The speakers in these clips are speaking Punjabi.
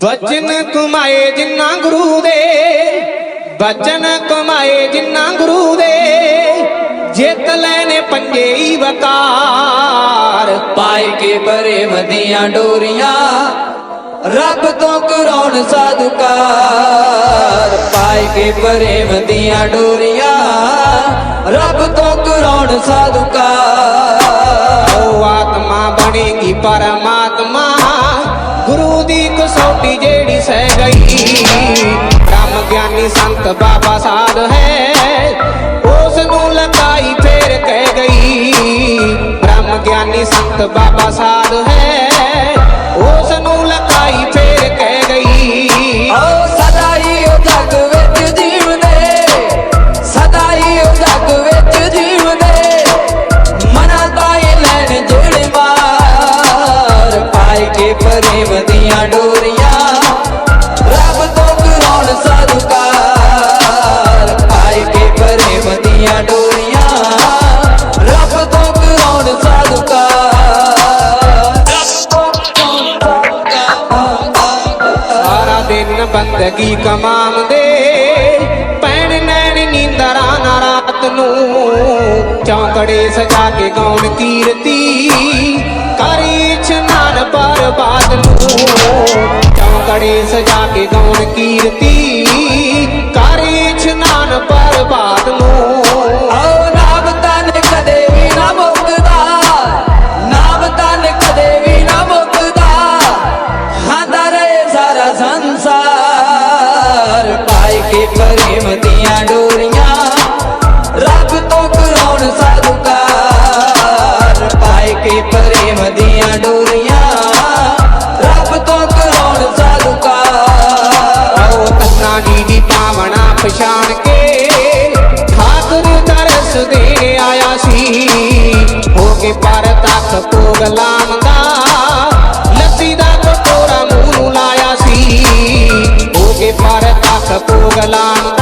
ਬਚਨ ਕਮਾਏ ਜਿੰਨਾ ਗੁਰੂ ਦੇ ਬਚਨ ਕਮਾਏ ਜਿੰਨਾ ਗੁਰੂ ਦੇ ਜਿੱਤ ਲੈਨੇ ਪੰਜੇ ਹੀ ਵਕਾਰ। ਪਾਏ ਕੇ ਬਰੇ ਮਦੀਆਂ ਡੋਰੀਆਂ ਰੱਬ ਤੋਂ ਕਰਾਉਣ ਸਾਧੁਕਾਰ ਪਾਏ ਕੇ ਬਰੇ ਮਦੀਆਂ ਡੋਰੀਆਂ ਰੱਬ ਤੋਂ ਕਰਾਉਣ ਸਾਧੁਕਾਰ ਉਹ ਆਤਮਾ ਬਣੇਗੀ ਪਰਮਾ ਸੋਟੀ ਜਿਹੜੀ ਸਹਿ ਗਈ। ਕੰਮ ਗਿਆਨੀ ਸੰਤ ਬਾਬਾ ਸਾਧ ਹੈ। ਉਸ ਨੂੰ ਲਕਾਈ ਫੇਰ ਕਹਿ ਗਈ। ਬ੍ਰਹਮ ਗਿਆਨੀ ਸੰਤ ਬਾਬਾ ਸਾਧ ਹੈ। ਉਸ ਨੂੰ ਲਕਾਈ ਫੇਰ ਕਹਿ ਗਈ। কীর্তি போகலாம்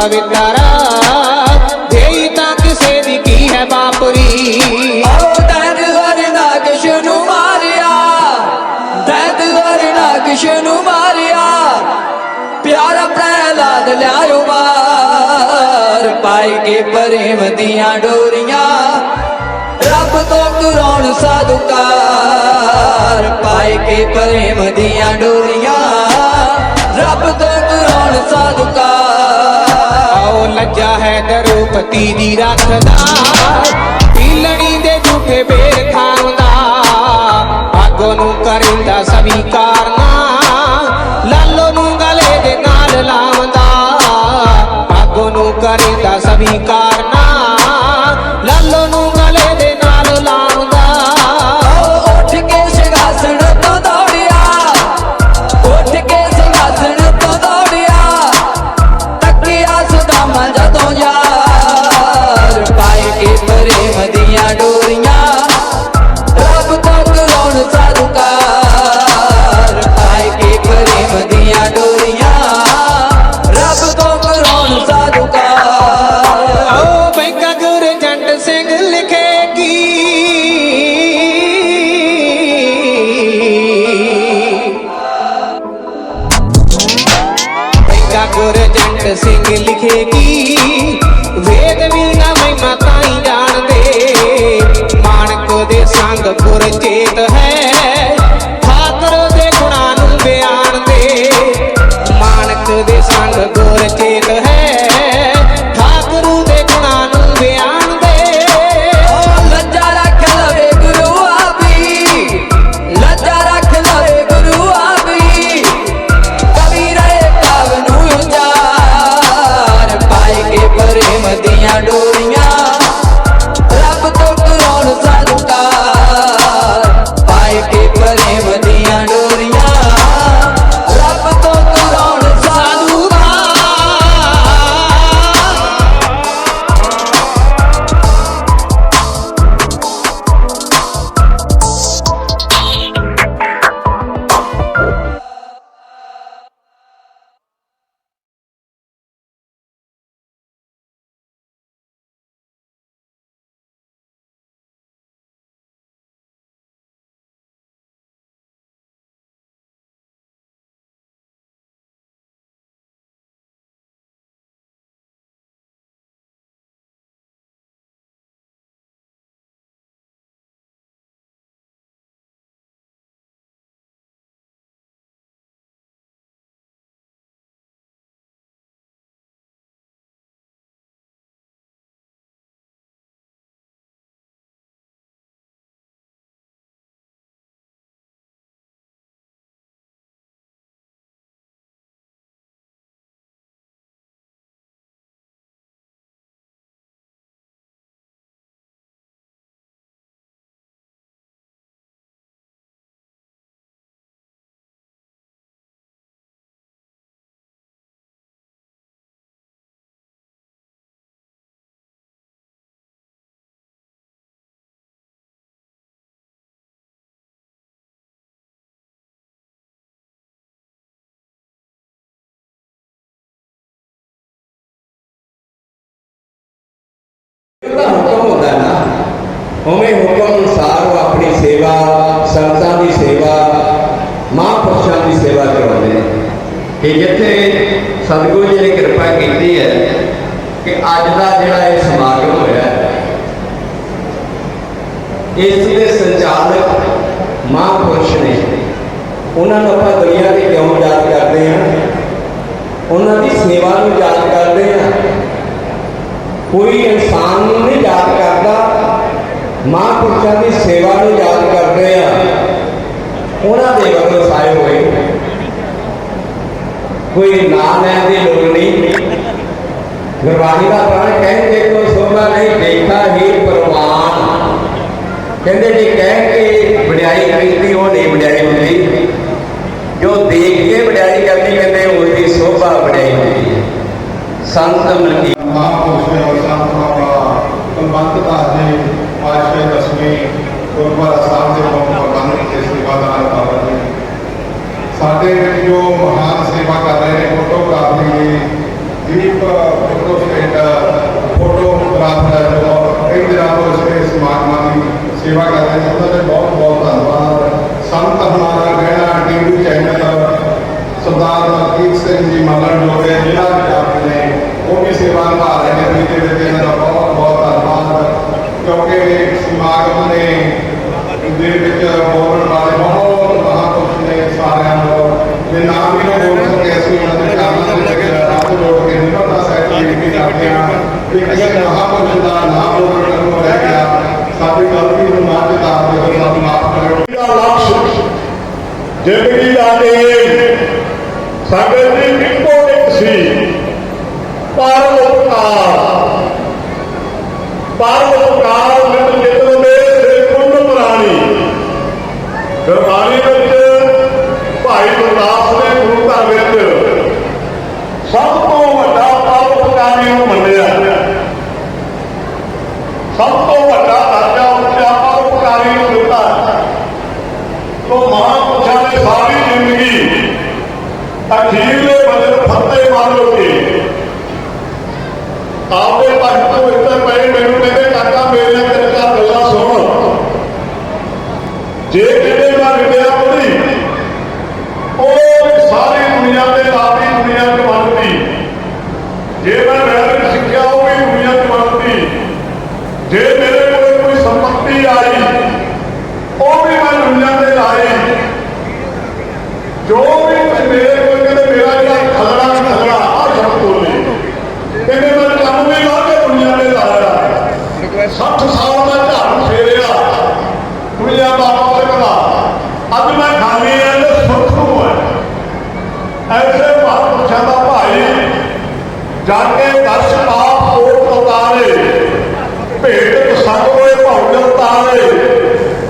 ਪਵਿੱਤਰ ਕਿਸ਼ਨ ਨੂੰ ਮਾਰਿਆ। ਪਿਆਰਾ ਪ੍ਰਹਿਲਾਦ ਲਿਆਇਓ ਬਾਰ ਪਾਈ ਕੇ ਪ੍ਰੇਮ ਦੀਆਂ ਡੋਰੀਆਂ। ਰੱਬ ਤੋਂ ਕਰਾਉਣ ਸਾਧੁਕਾਰ ਪਾਈ ਕੇ ਪ੍ਰੇਮ ਦੀਆਂ ਡੋਰੀਆਂ। ਰੱਬ ਤੋਂ ਕਰਾਉਣ ਸਦਕਾ। ਆਓ ਲੱਜਾ ਹੈ ਦਰੂਪਤੀ ਦੀ ਰੱਖਦਾ। ਪੀਲਣੀ ਦੇ ਝੂਠੇ ਬੇਰ ਖਾਉਂਦਾ। ਭਾਗੋ ਨੂੰ ਕਰਿੰਦਾ ਸਵੀਕਾਰ ਨਾ ਲਾਲੋ ਨੂੰ ਗਲੇ ਦੇ ਨਾਲ ਲਾਉਂਦਾ। ਭਾਗੋ ਨੂੰ ਕਰਿੰਦਾ ਸਵੀਕਾਰ ਨਾ ਹੁਕਮ ਅਨੁਸਾਰ ਉਹ ਆਪਣੀ ਸੇਵਾ, ਸੰਤਾਂ ਦੀ ਸੇਵਾ, ਮਹਾਂਪੁਰਸ਼ਾਂ ਦੀ ਸੇਵਾ ਕਰਵਾਉਂਦੇ ਨੇ। ਕਿ ਜਿੱਥੇ ਸਤਿਗੁਰੂ ਜੀ ਨੇ ਕਿਰਪਾ ਕੀਤੀ ਹੈ ਕਿ ਅੱਜ ਦਾ ਜਿਹੜਾ ਇਹ ਸਮਾਗਮ ਹੋਇਆ ਇਸ ਦੇ ਸੰਚਾਲਕ ਮਹਾਂਪੁਰਸ਼ ਨੇ। ਉਹਨਾਂ ਨੂੰ ਆਪਾਂ ਦੁਨੀਆ ਦੇ ਕਿਉਂ ਯਾਦ ਕਰਦੇ ਹਾਂ? ਉਹਨਾਂ ਦੀ ਸੇਵਾ ਨੂੰ ਯਾਦ ਕਰਦੇ ਹਾਂ? ਕੋਈ ਇਨਸਾਨ ਨੂੰ ਨਹੀਂ ਯਾਦ ਕਰਦਾ, ਮਹਾਂਪੁਰਸ਼ਾਂ ਦੀ ਸੇਵਾ ਨੂੰ ਯਾਦ ਕਰਦੇ ਆ। ਉਹਨਾਂ ਦੇ ਵੱਲੋਂ ਸਾਏ ਹੋਏ। ਕੋਈ ਨਾਂ ਲੈਣ ਦੀ ਲੋੜ ਨਹੀਂ। ਗੁਰਬਾਣੀ ਦਾ ਪ੍ਰਾਣ ਕਹਿੰਦੇ ਕੋ ਸੋਭਾ ਨਹੀਂ, ਦੇਖਾ ਹੀ ਪ੍ਰਵਾਨ ਕਹਿੰਦੇ ਜੇ ਕਹਿ ਕੇ ਵਡਿਆਈ ਕੀਤੀ, ਉਹ ਨਹੀਂ ਵਡਿਆਈ ਹੁੰਦੀ। ਜੋ ਦੇਖ ਕੇ ਵਡਿਆਈ ਕਰਨੀ ਕਹਿੰਦੇ ਉਹਦੀ ਸੋਭਾ ਵਡਿਆਈ ਹੁੰਦੀ ਹੈ ਸੰਤ ਮਲਕੀ ਮਹਾਂਪੁਰਸ਼ ਔਰ ਸੰਤ ਬਾਬਾ ਕੁਲਵੰਤ ਦਾਸ ਜੀ ਪਾਸ਼ੇ ਦਸਵੀਂ ਗੁਰਦੁਆਰਾ ਸਾਹਿਬ ਦੇ ਮੁੱਖ ਪ੍ਰਬੰਧਕ ਤੇ ਸੇਵਾਦਾਰ ਬਾਬਾ ਜੀ ਸਾਡੇ ਵਿੱਚ ਜੋ ਮਹਾਨ ਸੇਵਾ ਕਰ ਰਹੇ ਨੇ ਫੋਟੋਗ੍ਰਾਫੀ ਦੀ ਦੀਪ ਫੋਟੋ ਸਟੇਟ ਫੋਟੋਗ੍ਰਾਫਰ ਜੋ ਕਈ ਦਿਨਾਂ ਤੋਂ ਇਸ ਸਮਾਗਮਾਂ ਦੀ ਸੇਵਾ ਕਰ ਰਹੇ ਨੇ ਉਹਨਾਂ ਦਾ ਬਹੁਤ ਬਹੁਤ ਧੰਨਵਾਦ ਸੰਤ ਹਮਾਰਾ ਗਹਿਣਾ ਟੀਵੀ ਚੈਨਲ ਸਰਦਾਰ ਮਲਕੀਤ ਸਿੰਘ ਜੀ ਮੱਲਣ ਐਸੇ ਮਹਾਂਪੁਰਸ਼ਾਂ ਦਾ ਭਾਈ ਜਾ ਕੇ ਦਰਸ਼ ਆਪ ਕੋਟ ਉਤਾਰੇ ਭੇਟ ਸੰਗ ਹੋਏ ਭੌਜਨ ਉਤਾਰੇ।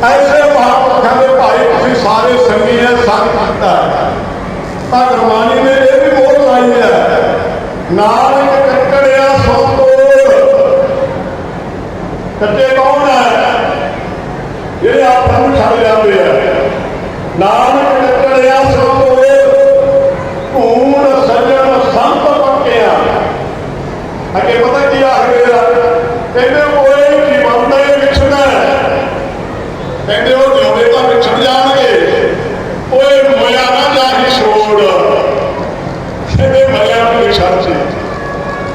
ਐਸੇ ਮਹਾਂਪੁਰਸ਼ਾਂ ਦੇ ਭਾਈ, ਤੁਸੀਂ ਸਾਰੇ ਸੰਗੀ ਹੈ ਸੰਗ ਕੀਤਾ ਤਾਂ ਗੁਰਬਾਣੀ ਨੇ ਇਹ ਵੀ ਬੋਲ ਲਾਈ ਹੈ ਨਾਨਕ ਕੱਕੜਿਆ ਸੋ ਤੋੜ ਕੱਚੇ ਕੌਣ ਹੈ ਜਿਹੜੇ ਆਪਾਂ ਨੂੰ ਛੱਡ ਜਾਂਦੇ ਆ ਨਾਨਕ ਕੱਕੜਿਆ ਸੋ ਤੋੜ ਧੂੜ ਸੱਜਣ ਸੰਤ ਪੱਕਿਆ ਅੱਗੇ ਪਤਾ ਕੀ ਆਖਦੇ ਆ ਕਹਿੰਦੇ ਕੋਈ ਜੀਵਨ ਦੇ ਵਿਛੜਦਾ ਹੈ। ਕਹਿੰਦੇ ਉਹ ਜਿਉਂਦੇ ਤਾਂ ਵਿਛੜ ਜਾਣਗੇ ਓਏ ਮੋਇਆ ਨਾ ਜਾਹੀ ਛੋੜ ਕਹਿੰਦੇ ਮਰਿਆ ਨੂੰ ਵਿਛੜ ਸੀ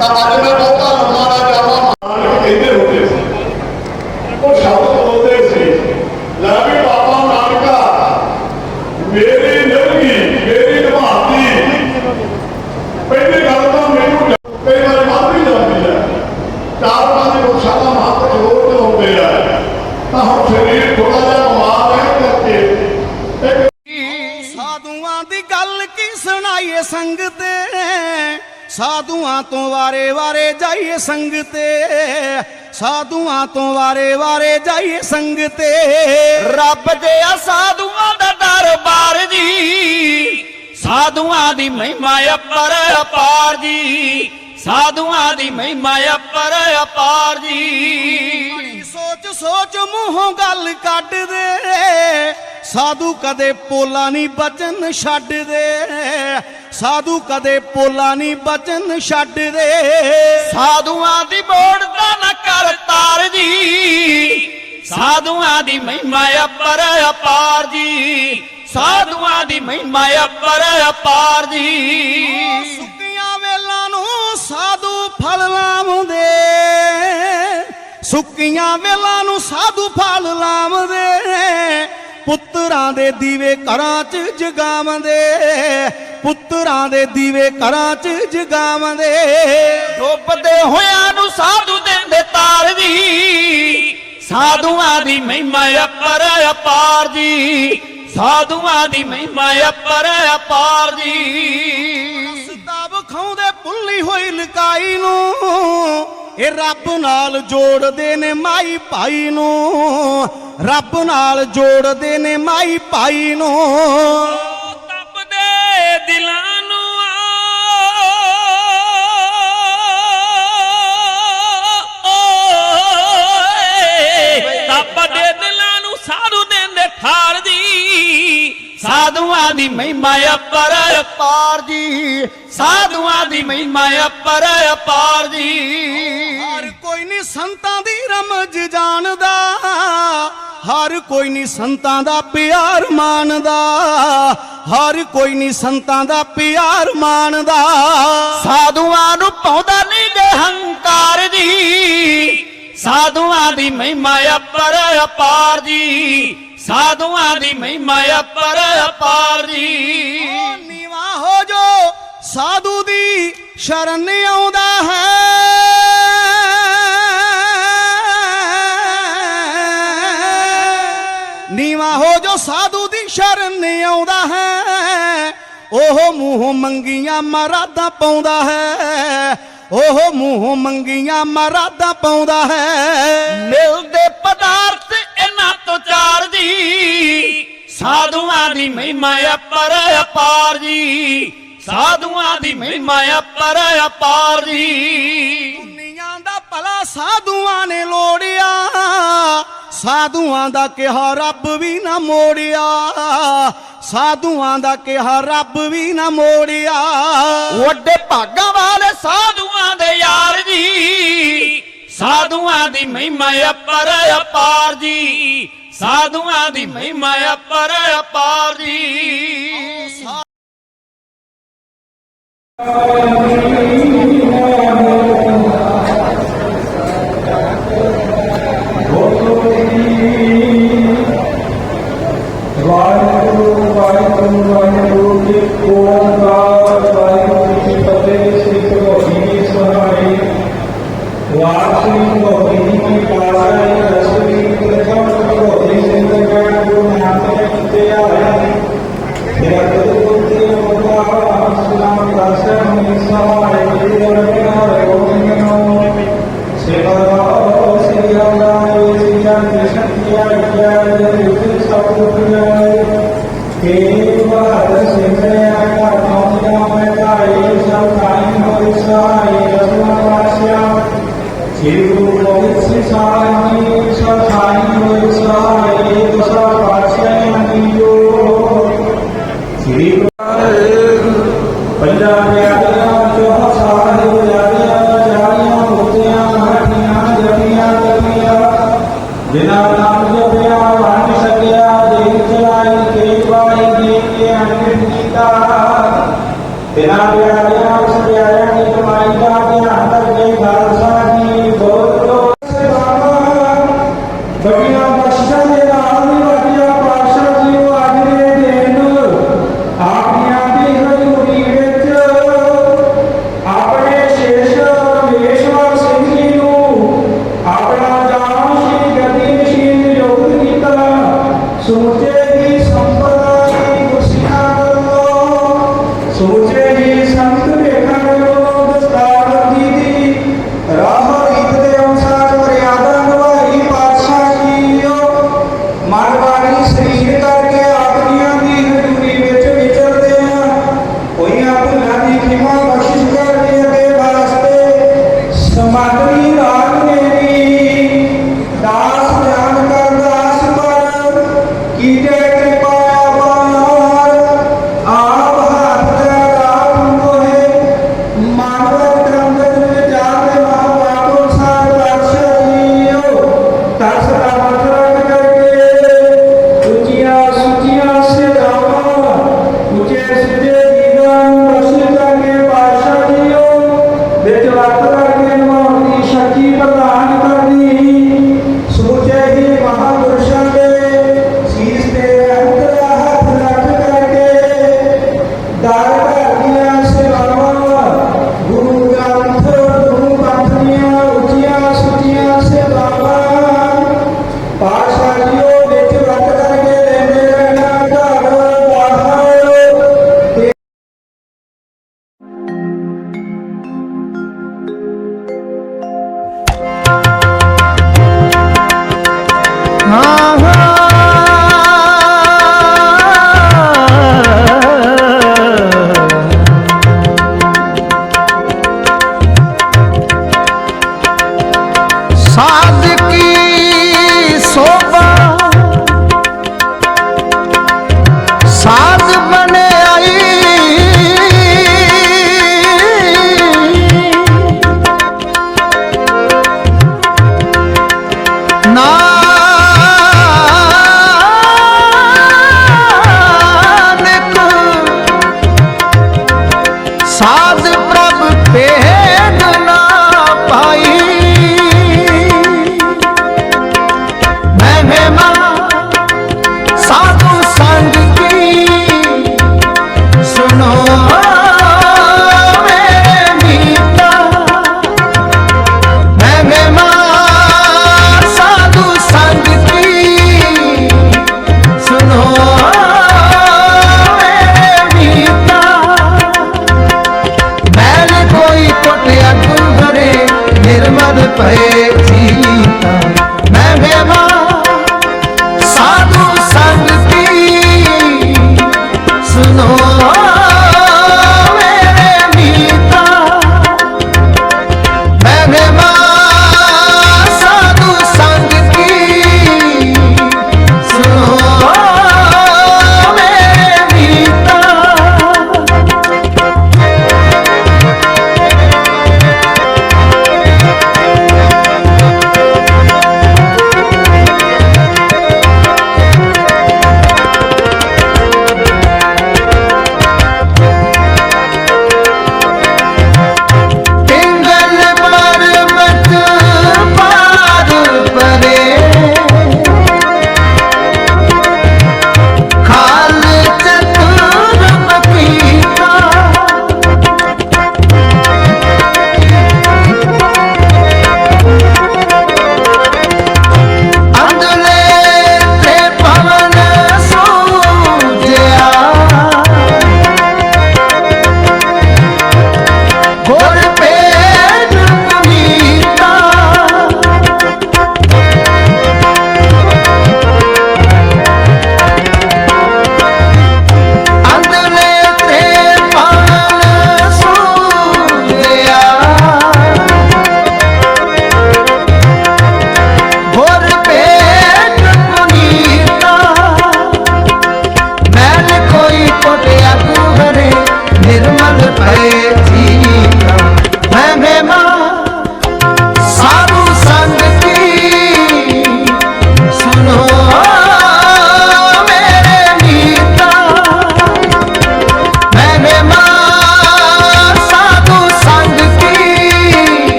ਤਾਂ ਅੱਜ ਮੈਂ ਬਹੁਤਾ ਲੰਮਾ ਨਾ ਜਾਵਾਂ ਨਾਨਕ ਕਹਿੰਦੇ ਹੁੰਦੇ ਸੀ ਉਹ ਸ਼ਬਦ ਬੋਲਦੇ ਸੀ ਲੈ ਵੀ ਬਾਬਾ ਨਾਨਕਾ ਮੇਰੀ ਨਿਰਗੀ ਮੇਰੀ ਨਿਭਾਤੀ ਪਹਿਲੀ ਗੱਲ ਤਾਂ ਮੈਨੂੰ ਜ- ਕਈ ਵਾਰ ਵੱਧ ਵੀ ਜਾਂਦੀ ਹੈ ਚਾਰ ਪੰਜ ਮੁਖਸ਼ਾਂ ਦਾ ਮਹੱਤਵ ਜ਼ਰੂਰ ਦਿਲਾਉਂਦੇ ਆ ਤਾਂ ਹੁਣ ਸਰੀਰ ਥੋੜਾ ਜਿਹਾ ਬਿਮਾਰ ਹੈ ਕਰਕੇ ਇੱਕ ਸਾਧੂਆਂ ਦੀ ਗੱਲ ਕੀ ਸੁਣਾਈਏ ਸੰਗ ਤੇ ਸਾਧੂਆਂ ਤੋਂ ਵਾਰੇ ਵਾਰੇ ਜਾਈਏ ਸੰਗ ਤੇ। ਸਾਧੂਆਂ ਤੋਂ ਵਾਰੇ ਵਾਰੇ ਜਾਈਏ ਸੰਗ ਤੇ। ਰੱਬ ਦੇ ਆ ਸਾਧੂਆਂ ਦਾ ਦਰਬਾਰ ਜੀ। ਸਾਧੂਆਂ ਦੀ ਮਹਿਮਾ ਅਪਰ ਅਪਾਰ ਜੀ। ਸਾਧੂਆਂ ਦੀ ਮਹਿਮਾ ਅਪਰ ਅਪਾਰ ਜੀ। ਸੋਚ ਸੋਚ ਮੂੰਹੋਂ ਗੱਲ ਕੱਢ ਸਾਧੂ ਕਦੇ ਪੋਲਾ ਨਹੀਂ ਬਚਨ ਛੱਡ ਦੇ ਸਾਧੂ ਕਦੇ ਪੋਲਾ ਨਹੀਂ ਬਚਨ ਛੱਡ ਦੇ ਸਾਧੂਆਂ ਦੀ ਮੋੜ ਦਾ ਨਾ ਕਰ ਤਾਰ ਜੀ। ਸਾਧੂਆਂ ਦੀ ਮਹਿਮਾ ਅਪਰ ਅਪਾਰ ਜੀ। ਸਾਧੂਆਂ ਦੀ ਮਹਿਮਾ ਅਪਰ ਅਪਾਰ ਜੀ। ਸੁੱਕੀਆਂ ਵੇਲਾਂ ਨੂੰ ਸਾਧੂ ਫਲ ਲਾਉਂਦੇ। ਸੁੱਕੀਆਂ ਵੇਲਾਂ ਨੂੰ ਸਾਧੂ ਫਲ ਲਾਉਂਦੇ। ਪੁੱਤਰਾਂ ਦੇ ਦੀਵੇ ਘਰਾਂ 'ਚ ਜਗਾਉਂਦੇ ਪੁੱਤਰਾਂ ਦੇ ਦੀਵੇ ਘਰਾਂ 'ਚ ਜਗਾਉਂਦੇ ਡੁੱਬਦੇ ਹੋਇਆਂ ਨੂੰ ਸਾਧੂ ਦਿੰਦੇ ਤਾਰ ਜੀ ਸਾਧੂਆਂ ਦੀ ਮਹਿਮਾ ਅਪਰ ਅਪਾਰ ਜੀ ਸਾਧੂਆਂ ਦੀ ਮਹਿਮਾ ਅਪਰ ਅਪਾਰ ਜੀ। ਸਦਾ ਵਿਖਾਉਂਦੇ ਭੁੱਲੀ ਹੋਈ ਲਕਾਈ ਨੂੰ ਇਹ ਰੱਬ ਨਾਲ ਜੋੜਦੇ ਨੇ ਮਾਈ ਭਾਈ ਨੂੰ। ਰੱਬ ਨਾਲ ਜੋੜਦੇ ਨੇ ਮਾਈ ਭਾਈ ਨੂੰ। ਸਾਧੂਆਂ ਦੀ ਮਹਿਮਾ ਅਪਰ ਅਪਾਰ ਜੀ। ਸਾਧੂਆਂ ਦੀ ਮਹਿਮਾ ਅਪਰ ਅਪਾਰ ਜੀ। ਹਰ ਕੋਈ ਨਹੀਂ ਸੰਤਾਂ ਦੀ ਰਮਜ ਜਾਣਦਾ ਹਰ ਕੋਈ ਨਹੀਂ ਸੰਤਾਂ ਦਾ ਪਿਆਰ ਮਾਣਦਾ ਹਰ ਕੋਈ ਨਹੀਂ ਸੰਤਾਂ ਦਾ ਪਿਆਰ ਮਾਣਦਾ। ਸਾਧੂਆਂ ਨੂੰ ਪਾਉਂਦਾ ਨਹੀਂ ਗੇ ਹੰਕਾਰ ਜੀ। ਸਾਧੂਆਂ ਦੀ ਮਹਿਮਾ ਅਪਰ ਅਪਾਰ ਜੀ। ਸਾਧੂਆਂ ਦੀ ਮਹਿਮਾ ਅਪਰ ਅਪਾਰ। ਨੀਵਾ ਹੋ ਜੋ, ਸਾਧੂ ਦੀ ਸ਼ਰਨ ਆਉਂਦਾ ਹੈ। ਨੀਵਾ ਹੋ ਜੋ, ਸਾਧੂ ਦੀ ਸ਼ਰਨ ਆਉਂਦਾ ਹੈ। ਉਹ ਮੂੰਹ ਮੰਗੀਆਂ ਮਰਾਦਾ ਪਾਉਂਦਾ ਹੈ। ਉਹ ਮੂੰਹ ਮੰਗੀਆਂ ਮਰਾਦਾ ਪਾਉਂਦਾ ਹੈ। ਮਿਲਦੇ ਪਦਾਰਥ ਇਹਨਾਂ ਤੋਂ ਚਾਰ ਜੀ ਸਾਧੂਆਂ ਦੀ ਮਹਿਮਾ ਅਪਰ ਅਪਾਰ ਜੀ। ਸਾਧੂਆਂ ਦੀ ਮਹਿਮਾ ਅਪਰ ਅਪਾਰ ਜੀ। ਦੁਨੀਆਂ ਦਾ ਭਲਾ ਸਾਧੂਆਂ ਨੇ ਲੋੜਿਆ ਸਾਧੂਆਂ ਦਾ ਕਿਹਾ ਰੱਬ ਵੀ ਨਾ ਮੋੜਿਆ। ਸਾਧੂਆਂ ਦਾ ਕਿਹਾ ਰੱਬ ਵੀ ਨਾ ਮੋੜਿਆ। ਵੱਡੇ ਭਾਗਾਂ ਵਾਲੇ ਸਾਧੂਆਂ ਦੇ ਯਾਰ ਜੀ। ਸਾਧੂਆਂ ਦੀ ਮਹਿਮਾ ਅਪਰ ਅਪਾਰ ਜੀ। ਸਾਧੂਆਂ ਦੀ ਮਹਿਮਾ ਅਪਰ ਅਪਾਰ ਜੀ। ਵਾਹਿਗੁਰੂ ਵਾਹਿਗੁਰੂ ਵਾਹਿਗੁਰੂ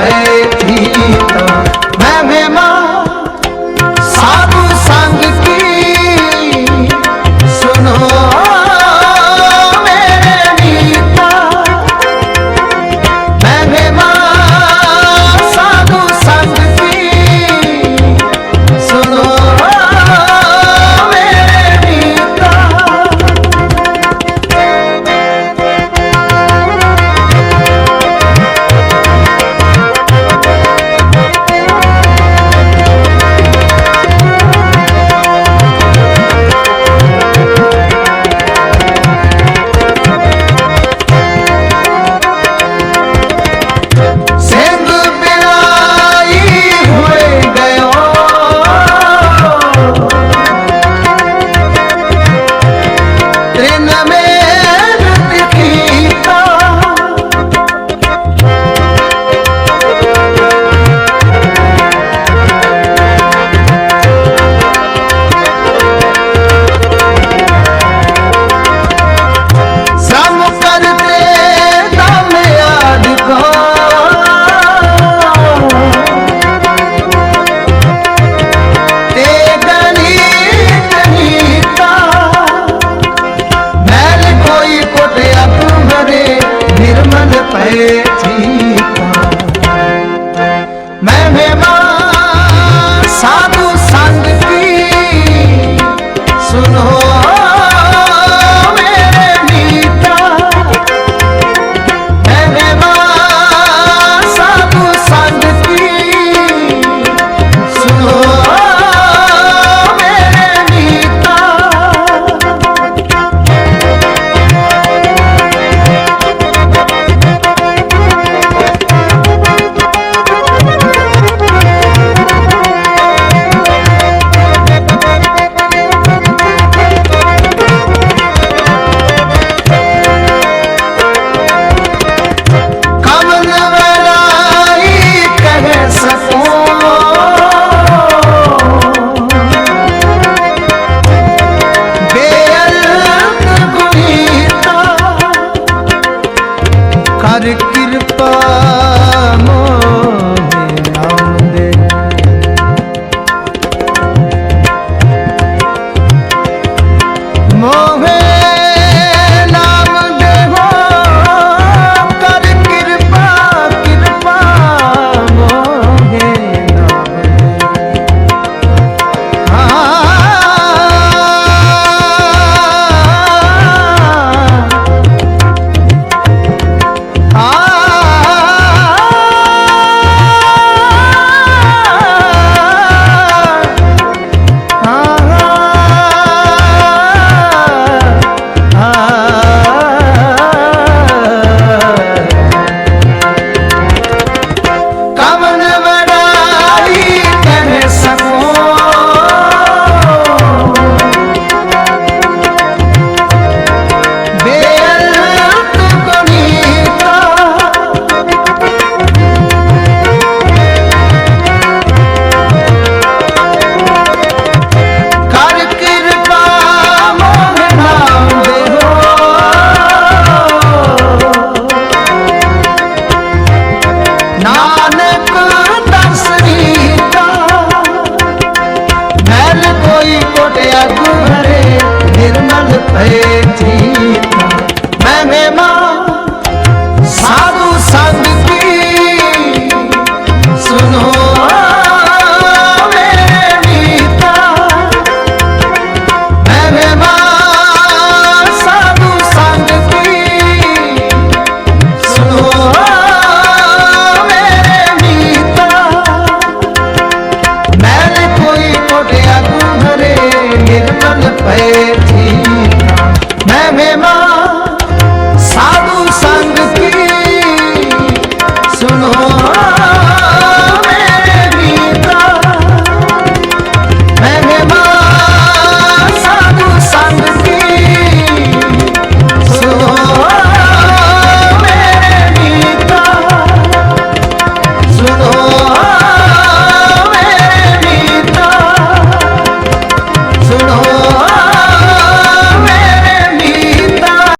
Hey.